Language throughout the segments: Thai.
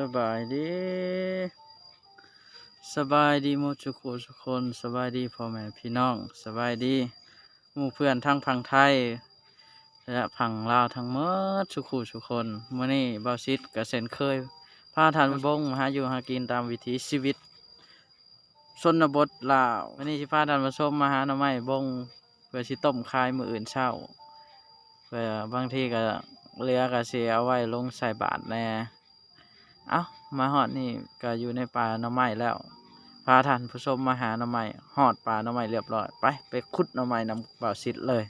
สบายดีสบายดีมู่ทุกคนทุกคนสบายดีพ่อแม่พี่น้องสบายดีหมู่เพื่อนทั้งพังไทย และพังลาวทั้งหมดทุกคู่ทุกคนมื่อนี้บาซิดกเซ็นเคยพาทานบงมาหาอยู่หากินตามวิถีชีวิตชนบทลาววันนี้ที่พาทานมาชมมาหาหน่อไม้บงเพื่อสิต้มคายมืออื่นเช้าเพื่อบางทีก็เรือก็เสียเอาไว้ลงใส่บาทแน่ เอ้ามาหอดนี่ก็อยู่ในป่าหน่อไม้แล้ว พาท่านผู้ชมมาหาหน่อไม้หอดป่าหน่อไม้เรียบร้อย ไปไปขุดหน่อไม้นำเป่าซิดเลย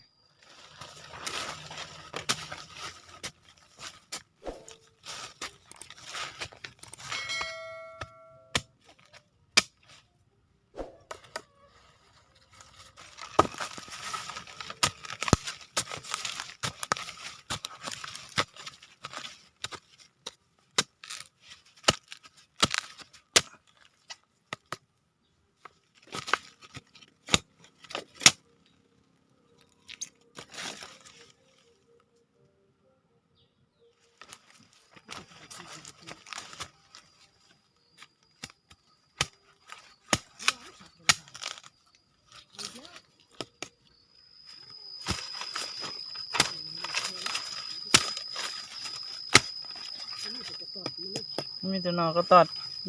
มีแต่หนอก็ตัด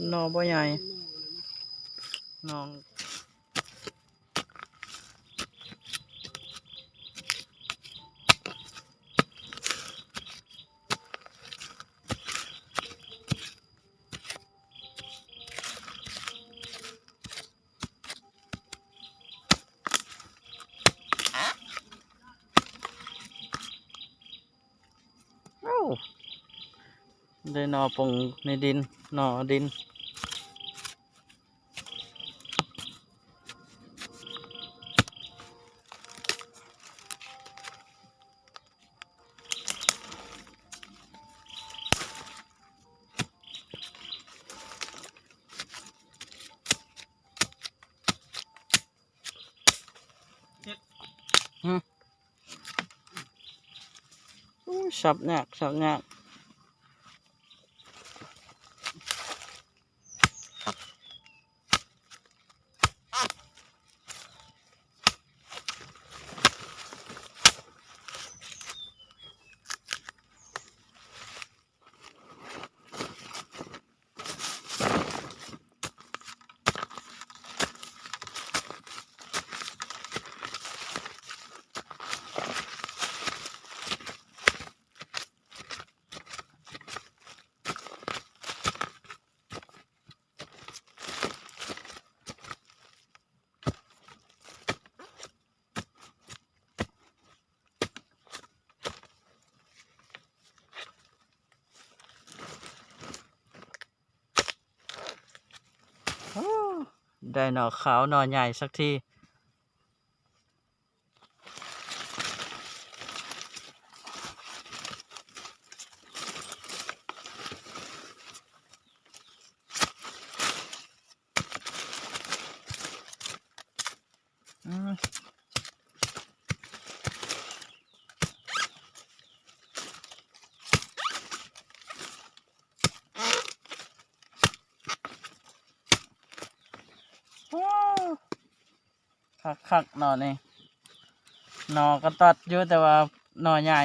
หนอบ่ใหญ่หนอง ได้หนอปงในดินหนอดินอู้สับยากสับยาก ได้หนอขาวหนอใหญ่สักที คักคักๆหนอนี่หนอก็ตัดอยู่แต่ว่าหนอใหญ่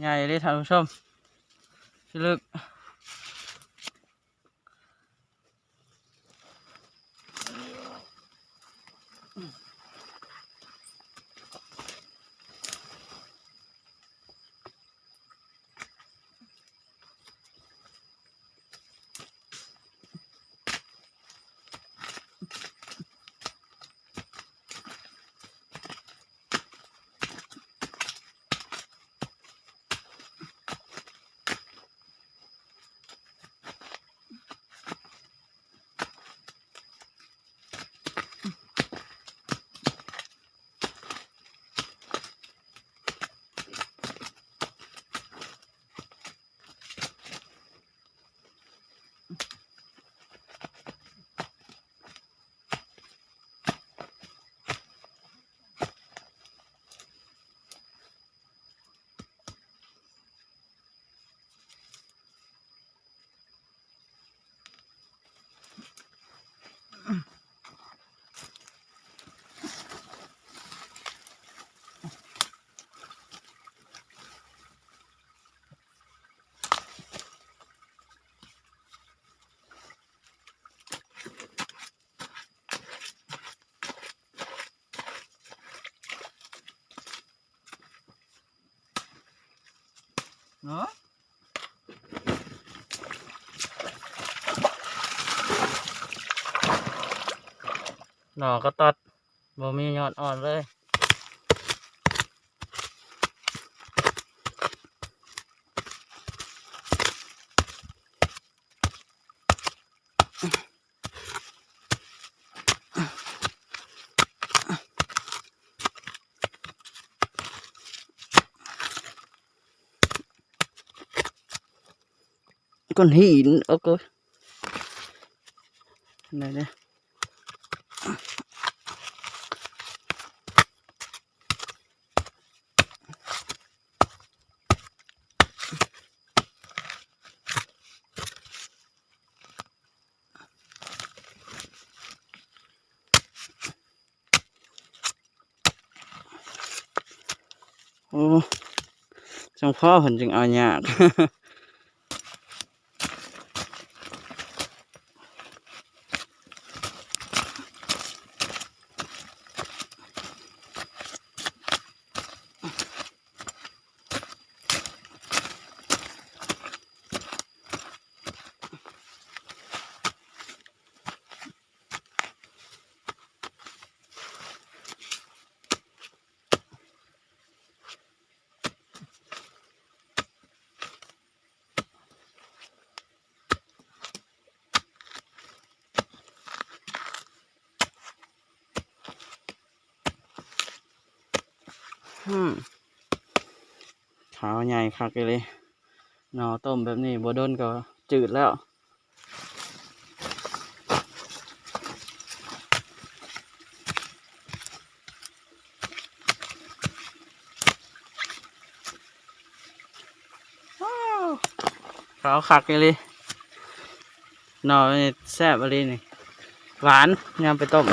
ใหญ่เลยท่านผู้ชมลึก เนาะหน่อก็ตัดบ่มียอดอ่อนเลย con หินโอ้ก็ไหนเนี่ยโอืมขาวใหญ่คักเลยหนอต้มแบบนี้บ่โดนก็จืดแล้วขาวคักเลยหนอนี่แซ่บอะไรนี่หวานยำไปต้ม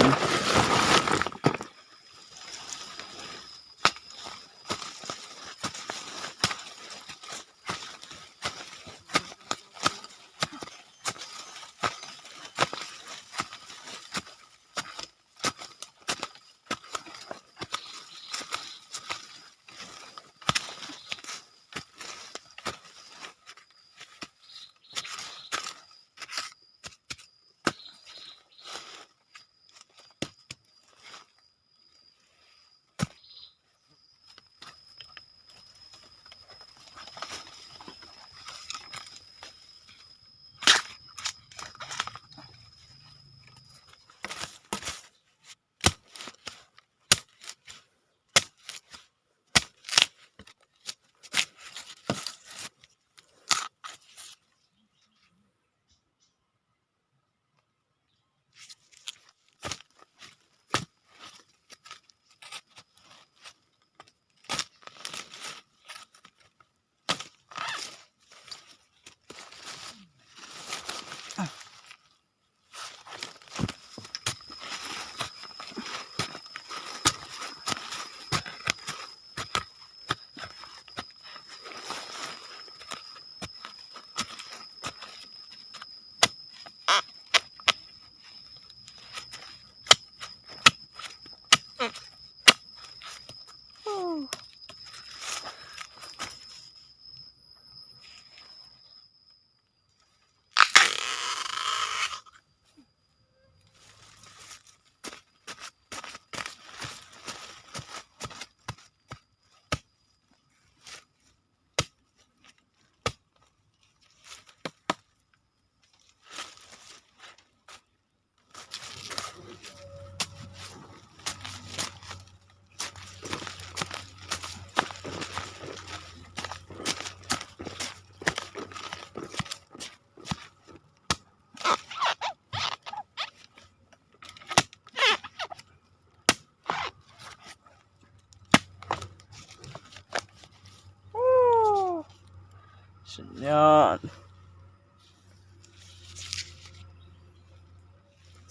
สุดยอด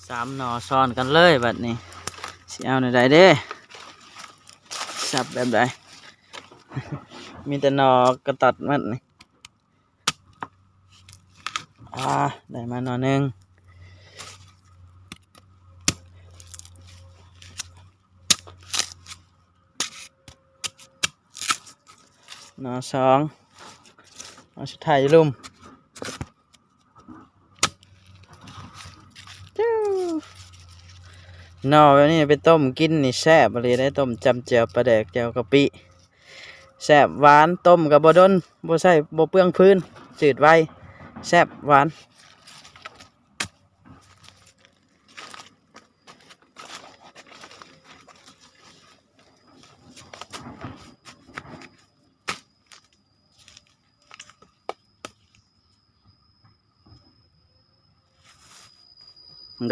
สามหนอซ้อนกันเลยแบบนี้สิเอาในใดเด้สับแบบใดมีแต่หนอกระตัดมันนี่อ่าได้มาหนอหนึ่งหนอสอง เอาชุดไทยลุมนอแบบนี้ไปต้มกินนี่แซ่บอะไรได้ต้มจำเจียวปลาแดกเจียวกะปิแซ่บหวานต้มกับบดนบ่ใส่บ่เปลืองพื้นจืดไวแซ่บหวาน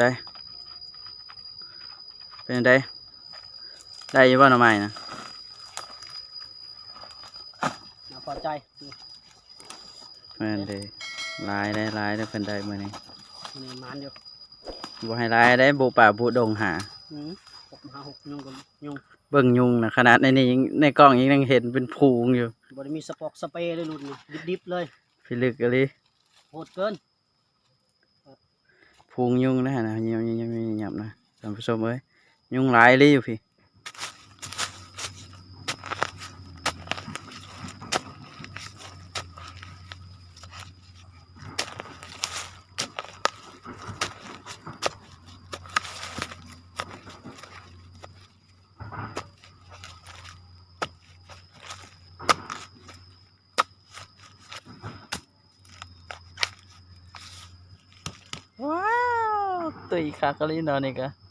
ได้เป็นได้ได้อยี่บ้านหน่อไม้นะน่าพอใจแม่นเด้ลายได้ลายได้เพิ่นได้มื้อนี้นี่มันอยู่บ่ให้ลายได้บุป่าบุดงหาอืมหกหาหกยุงกับยุงเบิ่งยุงนะขนาดในนี้ยังในกล้องยังเห็นเป็นพูงอยู่บริมีสปอกสเปรย์เลยหลุดนี่ดิบๆเลยพิลึกอะไรโหดเกิน พูงยุงนะฮะนะยังยังยังไม่หยับนะท่านผู้ชมเอ้ยยุงหลายเลยอยู่พี่ ว้าว ตุยค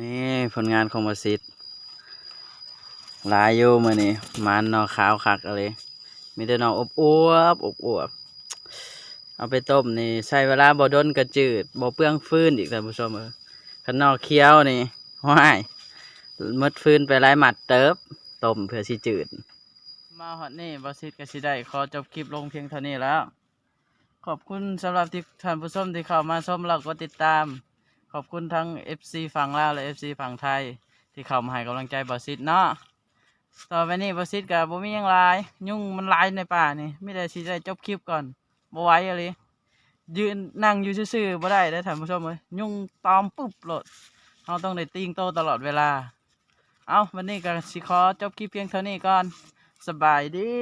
นี่ผลงานของบสิทธิ์ลายอยู่มือนี้มันนอขาวคักอะไรมีแต่นออบอวบอบอวบเอาไปต้มนี่ใช้เวลาบ่ดนกระจืดบ่เปลืองฟื้นอีกท่านผู้ชมเออขนอกเคี้ยวนี่ห้ายมดฟื้นไปหลายหมัดเติบต้มเพื่อสิจืด มาฮอดนี่บสิทธิ์ก็สิได้ขอจบคลิปลงเพียงเท่านี้แล้ว ขอบคุณสำหรับที่ท่านผู้ชมที่เข้ามาชมแล้วก็ติดตาม ขอบคุณทั้ง FC ฝั่งลาวและ FC ฝั่งไทย ที่เข้ามาให้กำลังใจบอสิทเนาะต่อไปนี้บอสิทกับบ่มีหยังหลาย ยุ่งมันหลายในป่านี่ไม่ได้สิได้จบคลิปก่อนบ่ไหวอะไรยืนนั่งอยู่ซื่อๆบ่ได้เด้อท่านผู้ชมเอ้ยยุ่งตอมปุ๊บโลดเราต้องได้ติ้งโตตลอดเวลา เอาวันนี้ก็สิขอจบคลิปเพียงเท่านี้ก่อน สบายดี